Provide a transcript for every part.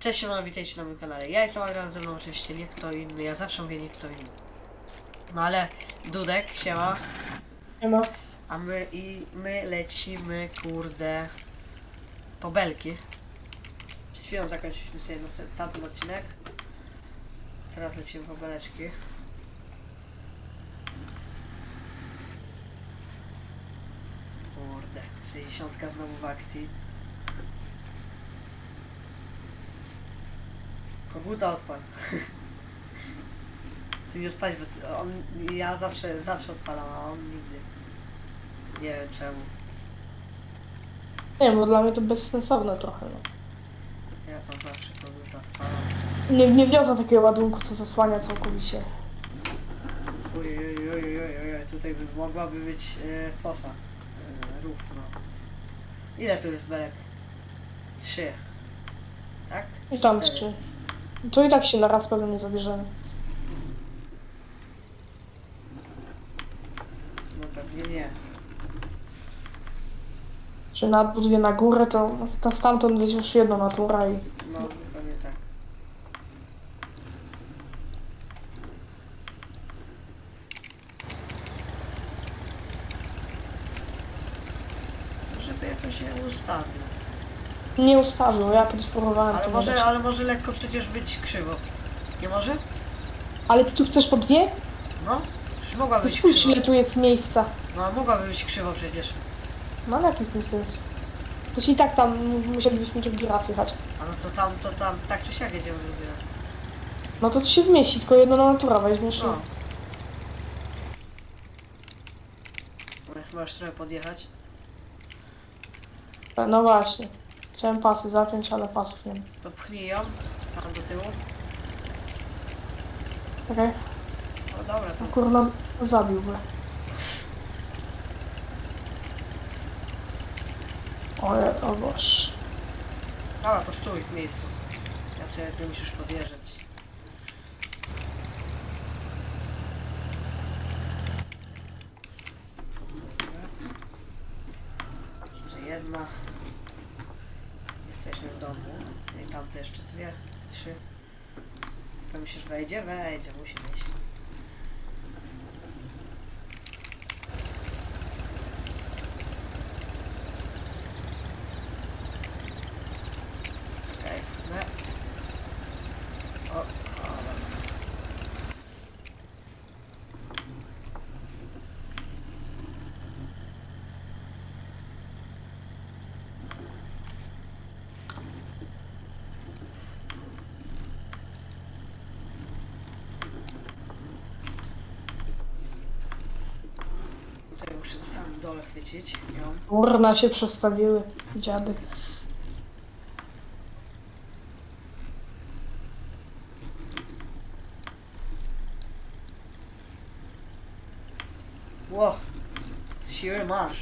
Cześć, siemano, witajcie na moim kanale. Ja jestem Adrian, ze mną oczywiście nie kto inny, ja zawsze mówię nie kto inny. No ale Dudek, siema, Nie ma. a my i my lecimy, kurde, po belki. Przed chwilą zakończyliśmy sobie następny odcinek. Teraz lecimy po beleczki. Kurde, 60 znowu w akcji. Koguta odpal. Ty nie odpalić, bo ty, on, ja zawsze, zawsze odpalam, a on nigdy. Nie wiem czemu. Nie bo dla mnie to bezsensowne trochę. No. Ja tam zawsze koguta odpalam. Nie, nie wiozę takiego ładunku, co zasłania całkowicie. Uj, uj, uj, tutaj by mogłaby być e, fosa. E, rów, no. Ile tu jest belek? Trzy. Tak? I tam Cztery. trzy. To i tak się na raz pewnie nie zabierzemy. No pewnie nie. Czy na dwie na górę, to ta stamtąd weźmiesz jedną natura i... No pewnie tak. Żeby jakoś się ustawił. Nie ustawił, ja kiedyś próbowałem Ale to może, ale może lekko przecież być krzywo. Nie może? Ale ty tu chcesz po dwie? No. Już mogła To być spójrz krzywo. ile tu jest miejsca. No mogłaby być krzywo przecież. No ale jaki w tym sens? To i tak tam musielibyśmy drugi raz jechać. A no to tam, to tam, tak czy siak jedziemy wybierać. No to tu się zmieści, tylko jedną natura weźmiesz. No. Dobra, Chyba już trochę podjechać. No właśnie. Chciałem pasy zapiąć, ale pasów nie ma. To pchnij ją. Tam do tyłu. Okej. O dobra, No to kurwa, z- zabiłby. Oje, o boż. Dobra, to stój w miejscu. Ja sobie ty musisz podjeżdżać. Jeszcze jedna. Jesteśmy w domu. I tamte jeszcze dwie, trzy. To myślisz wejdzie? Wejdzie, musi wejść. Okej, no. O, o, dobra. Tutaj muszę na samym dole chwycić ją. Urna się przestawiły, dziady. Ło! Siły masz.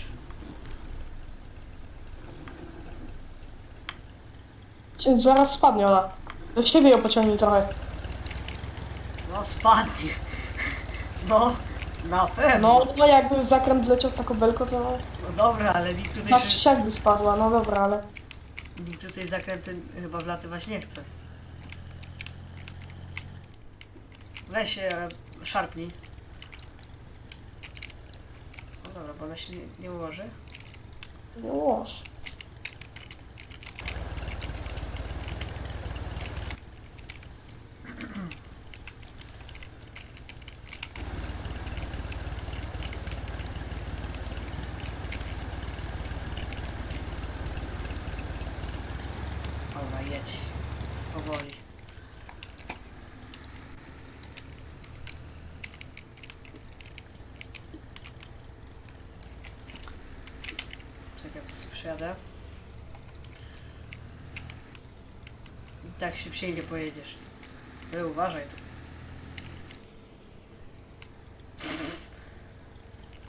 Cię Zaraz spadnie ona. Do siebie ją pociągnij trochę. No spadnie. No, na pewno. No, no jakby w zakręt leciał z taką belką, to No dobra, ale nikt tutaj, tak czy się, siak by spadła. No dobra, ale... nikt tutaj zakręty chyba wlatywać nie chce. Weź się, e, szarpnij. No dobra, bo ona się nie, nie ułoży. Łoż. Jedź. Powoli. Czekaj, to sobie przyjadę. I tak szybciej nie pojedziesz. Ty uważaj tu.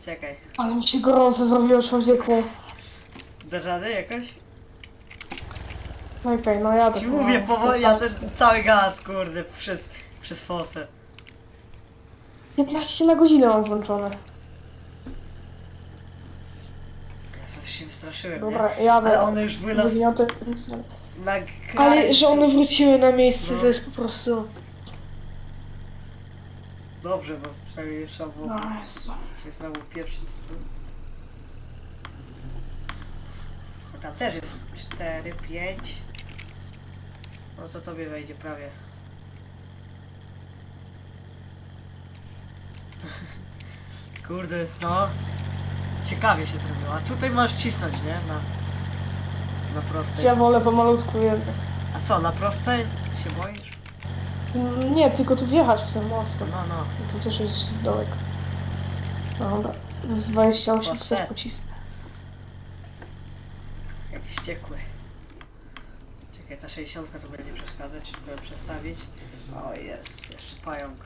Czekaj. Ale mi się gorąco zrobiło człowieku. Dasz radę jakoś? No i okej, no jadę. Ci no. mówię powoli, ja ten cały gaz, kurde, przez, przez fosę. 15 na godzinę mam włączone. Ja sobie się wystraszyłem, Dobra, nie? jadę. Ale one już były na... Na Ale że one wróciły na miejsce, No. to jest po prostu... Dobrze, bo przynajmniej nie trzeba było No Jezu. się znowu pieprzyć z tam też jest 4, 5. No to tobie wejdzie prawie. Kurde, no. Ciekawie się zrobiło. A tutaj możesz cisnąć, nie? Na, na prostej. Ja wolę pomalutku jednak. A co, na prostej się boisz? Mm, Nie, tylko tu wjechać w ten most. No, no. Tu też jest dołek. Dobra, z 28 Poszedł. też pocisnę. Jak wściekły. Czekaj, ta 60 tu będzie przeszkadzać, ją przestawić? O, jest, jeszcze pająk.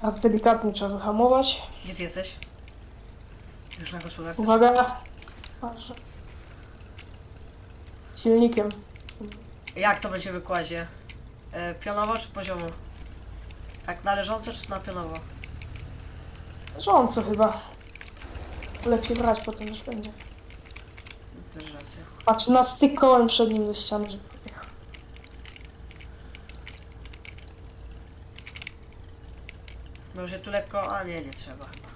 Teraz delikatnie trzeba wyhamować. Gdzie ty jesteś? Już na gospodarce? Uwaga! Patrzę. Silnikiem. Jak to będzie wykładzie? E, pionowo czy poziomo? Tak należąco czy na pionowo? Rząco chyba. Lepiej brać, potem już będzie. Patrz, na styk kołem przed nim do ściany, żeby podjechał. No, że tu lekko... A nie, nie trzeba chyba.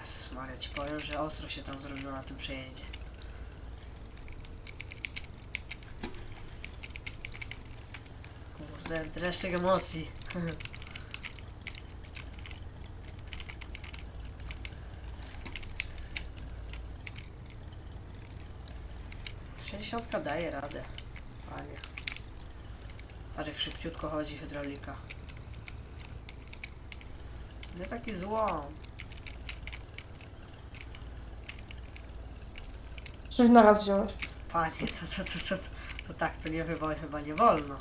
Jezus Maria, ci powiem, że ostro się tam zrobiło na tym przejeździe. Kurde, dreszczyk emocji. Sześćdziesiątka daje radę. Panie. Jak szybciutko chodzi hydraulika. Nie taki złom. Coś naraz wziąłeś. Panie, to, to, to, to, to tak, to nie chyba, chyba nie wolno.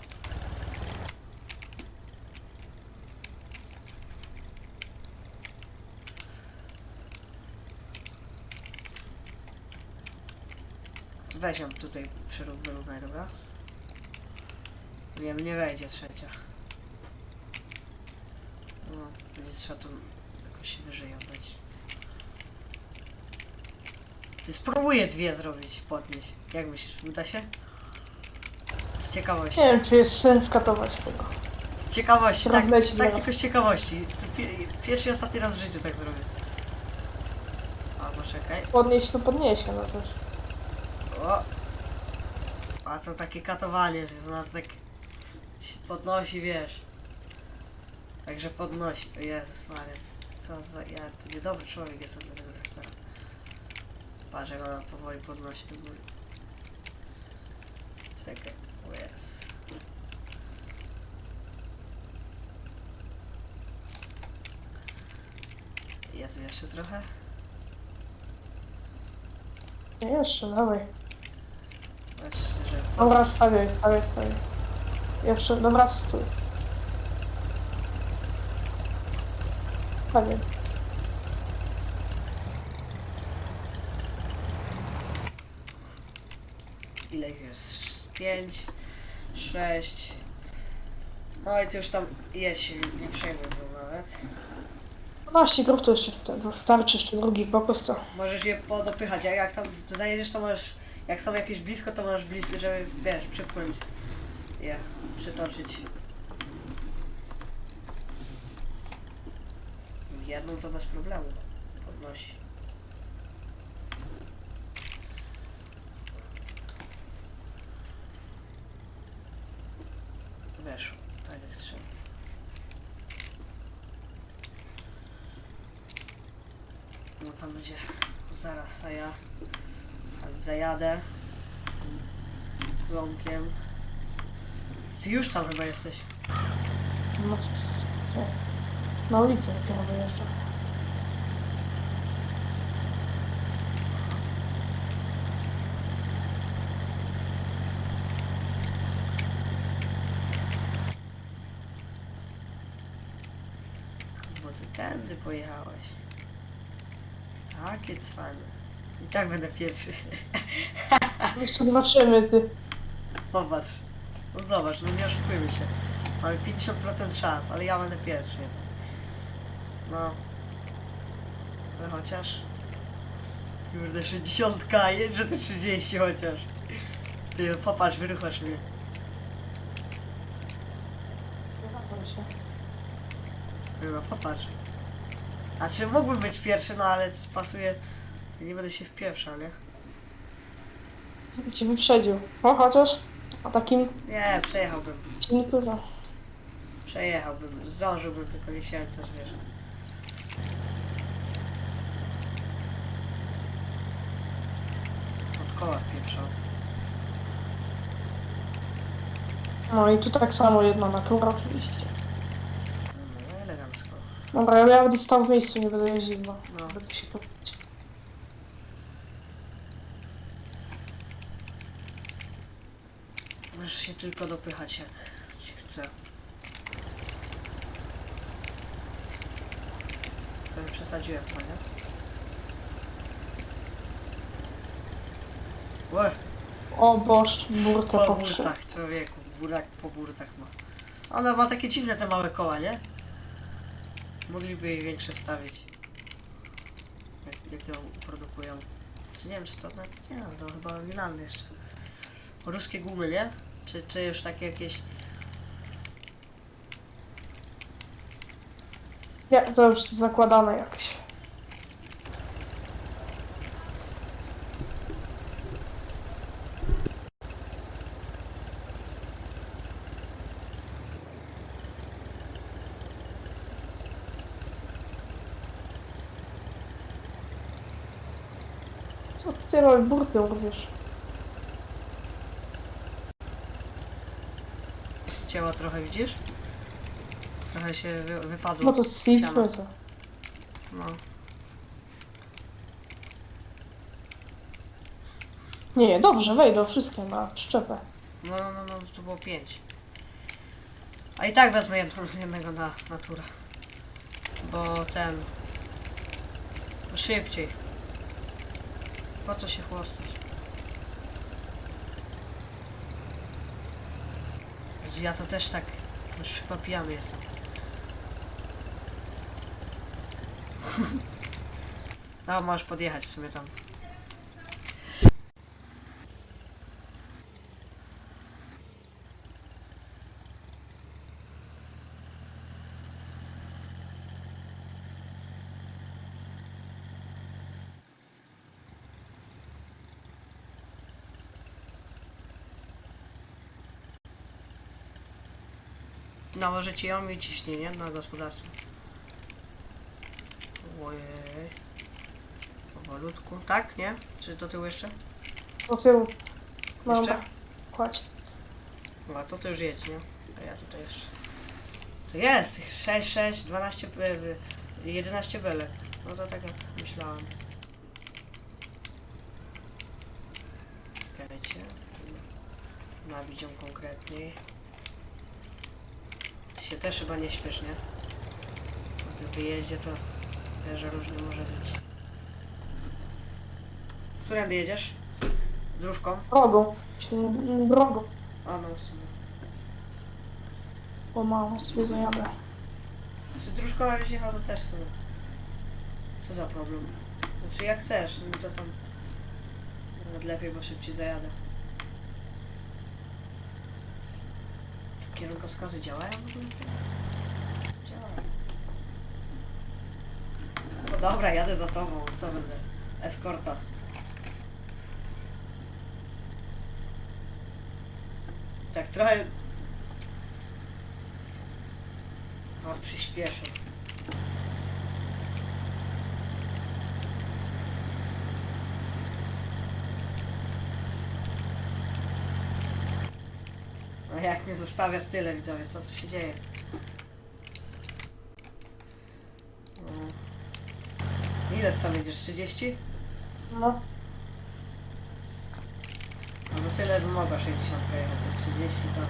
Weź ją tutaj przerób wyrównaj, dobra? Nie, nie wejdzie trzecia. No, będzie trzeba tu jakoś wyżej oddać. Ty spróbuję dwie zrobić, podnieść. Jak myślisz, uda się? Z ciekawości. Nie wiem, czy jest sens katować tego. Z ciekawości, tak, Rozleci tak zaraz. tylko z ciekawości. To pi- Pierwszy i ostatni raz w życiu tak zrobię. Albo czekaj. Podnieść to podniesie, no też. O! A to takie katowanie, że to tak podnosi, wiesz. Także podnosi. O Jezus Maria, co za... Ja to niedobry człowiek jestem do tego traktora. Patrz jak ona powoli podnosi do góry. Czekaj. O Jezus. Jezu, jeszcze trochę? Jeszcze, dawaj. Dobra, stawiaj, stawiaj, stawiaj. Jeszcze, dobra, stój. Stawiaj. Ile ich jest? 5, 6. No i to już tam jest się, nie przejmuj go nawet. 12 grów to jeszcze sta- to starczy, jeszcze drugi pokos, co? Możesz je podopychać, jak, jak tam zajedziesz to możesz, jak są jakieś blisko to możesz blisko, żeby wiesz, przypłynąć je, przytoczyć. Jedną to bez problemu podnosi. Weszło, tak jak trzeba. No tam będzie zaraz, a ja zajadę z łąkiem. Ty już tam chyba jesteś. No, nie. Na ulicę dopiero wyjeżdżam. Bo ty tędy pojechałeś. Takie cwane. I tak będę pierwszy. Jeszcze zobaczymy, ty. Popatrz. No zobacz, no nie oszukujmy się. Mamy 50% szans, ale ja będę pierwszy. No. No chociaż. Kurde, 60, jedź, że ty 30 chociaż. Ty, popatrz, wyruchasz mnie. Zgadzam się. No popatrz. A czy mógłbym być pierwszy, no ale pasuje. Nie będę się wpieprzał, nie? Cię wyprzedził. No chociaż. A takim Nie, przejechałbym. cię nie pływa. Przejechałbym, zdążyłbym, tylko nie chciałem też, wiesz. Od koła pieprzał. No i tu tak samo jedna natura oczywiście. No, elegancko. Dobra, ja będę stał w miejscu, nie będę jeździł, bo No. będę się powiedzieć. Możesz się tylko dopychać jak ci chce. To już przesadziłem, chyba, nie? Łe, O boż, burtę po poprze. burtach, człowieku, burak po burtach ma. Ona ma takie dziwne te małe koła, nie? Mogliby jej większe wstawić. Jak, jak ją produkują. Czy nie wiem, czy to... No, nie wiem, to chyba oryginalne jeszcze. Ruskie gumy, nie? Czy, czy już takie jakieś... Nie, to już zakładane jakieś. Co ty robisz? Burtę urwiesz. Ścięła trochę, widzisz? Trochę się wy, wypadło. No to Siano. płyta. No. Nie, nie, dobrze, wejdą wszystkie na przyczepę. No, no, no, no, to było pięć. A i tak wezmę jedno, jednego na naturę. Bo ten... Szybciej. Po co się chłostać? Ja to też tak... Już chyba pijany jestem. No, możesz podjechać w sumie tam. Nałożycie ją i ciśnienie na gospodarce. Ojej. Powolutku. Tak, nie? Czy do tyłu jeszcze? Do tyłu. No Jeszcze? dobra, kładź. No to ty już jedź, nie? A ja tutaj jeszcze. To jest! 6, 6, 12, be- be- 11 belek. No to tak jak myślałem. Czekajcie. Nabić ją konkretniej. Się też chyba nie śpiesz, nie? Na tym wyjeździe to że różnie może być. Którędy jedziesz? Dróżką? Drogą. Czyli drogą. A no w sumie. Pomału sobie zajadę. Z dróżką jak jechał też sobie. Co za problem? Znaczy jak chcesz, no to tam nawet lepiej, bo szybciej zajadę. Kierunkowskazy działają w ogóle? Działają. No dobra, jadę za tobą, co będę? Eskorta. Tak trochę... O, przyspieszę. Jak mnie zostawia w tyle, widzowie, co tu się dzieje? No. Ile tam jedziesz? 30? No. No to tyle bym mogła 60 pojechać, to jest 30 to...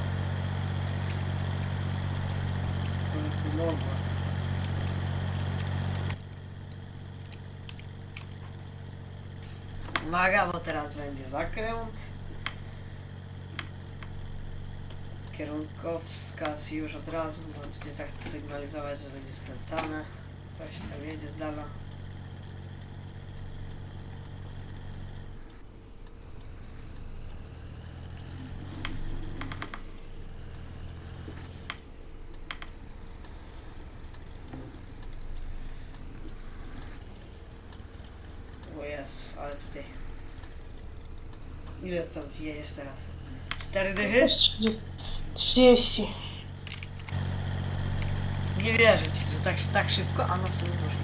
To by mogła. Uwaga, bo teraz będzie zakręt. Kierunkowskaz już od razu, bo tutaj tak sygnalizować, że będzie skręcane. Coś tam jedzie z dala. O jest, ale tutaj... Ile tam jedziesz teraz? Cztery dychy? 30. Nie wierzę ci, że tak, tak szybko, a no w sumie może.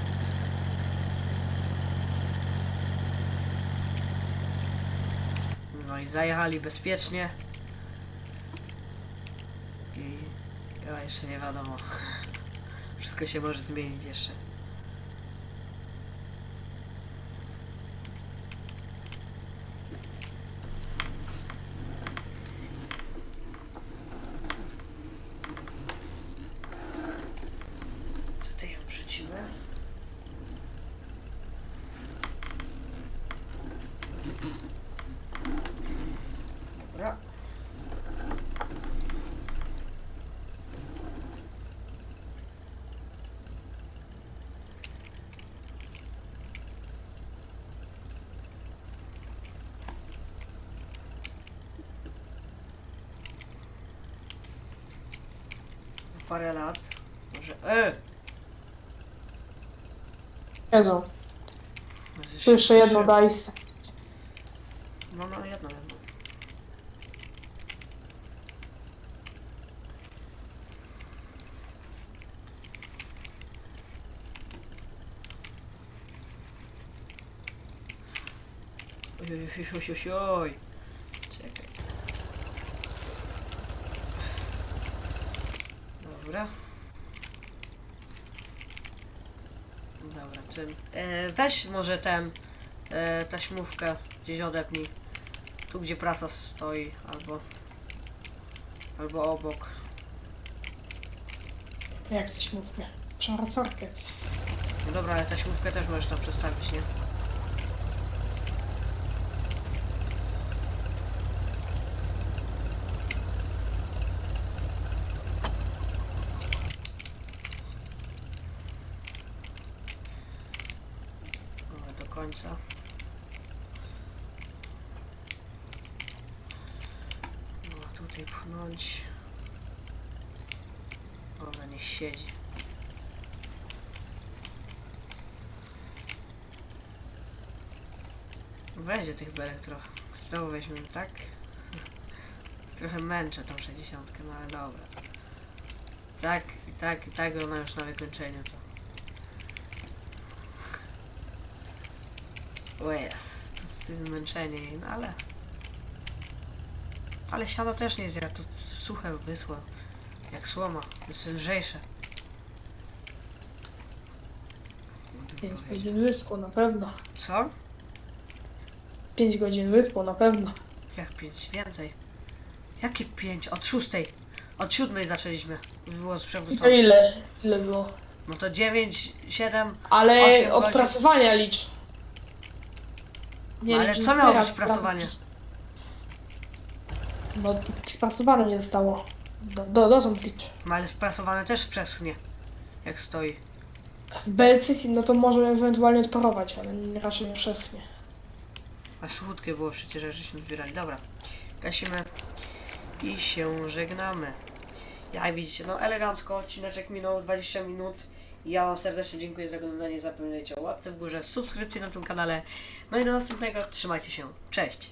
No i zajechali bezpiecznie. I ja jeszcze nie wiadomo. Wszystko się może zmienić jeszcze. Dobra. Za parę lat może... E! Jedzą. Tu jeszcze jedno szybsze- Oj, oj, oj. Czekaj. Dobra. Dobra, czym? E, weź może ten e, taśmówkę gdzieś odepnij. Tu gdzie prasa stoi, albo albo obok. Jak śmutne. Przewracarkę. No dobra, ale taśmówkę też możesz tam przestawić, nie? Dobra, do końca. No, tutaj pchnąć. Dobra, niech siedzi. Będzie tych belek trochę. Znowu weźmiemy tak. Trochę męczę tą 60, no ale dobra. Tak, i tak, i tak ona już na wykończeniu to. O jest, to, to jest zmęczenie no ale... Ale siano też nie zjadł, to suche wysło. Jak słoma, to jest lżejsze. 5 godzin wyspą na pewno. Co? 5 godzin wyspą na pewno. Jak pięć? Więcej. Jakie pięć? Od szóstej. Od siódmej zaczęliśmy. Było z To przewrócone. ile? Ile było? No to dziewięć, siedem. Ale Osiem od godzin. prasowania licz. No ale co miało być prasowanie? No, sprasowane nie zostało. Do, do, dotąd licz. No ale sprasowane też przeschnie. Jak stoi. W belce, no to może ewentualnie odparować, ale nie- raczej nie przeschnie. A słodkie było przecież, że żeśmy zbierali. Dobra. Gasimy. I się żegnamy. Jak widzicie, no elegancko. Odcineczek minął 20 minut. Ja wam serdecznie dziękuję za oglądanie. Zapomniajcie o łapce w górze, subskrypcji na tym kanale. No i do następnego. Trzymajcie się. Cześć.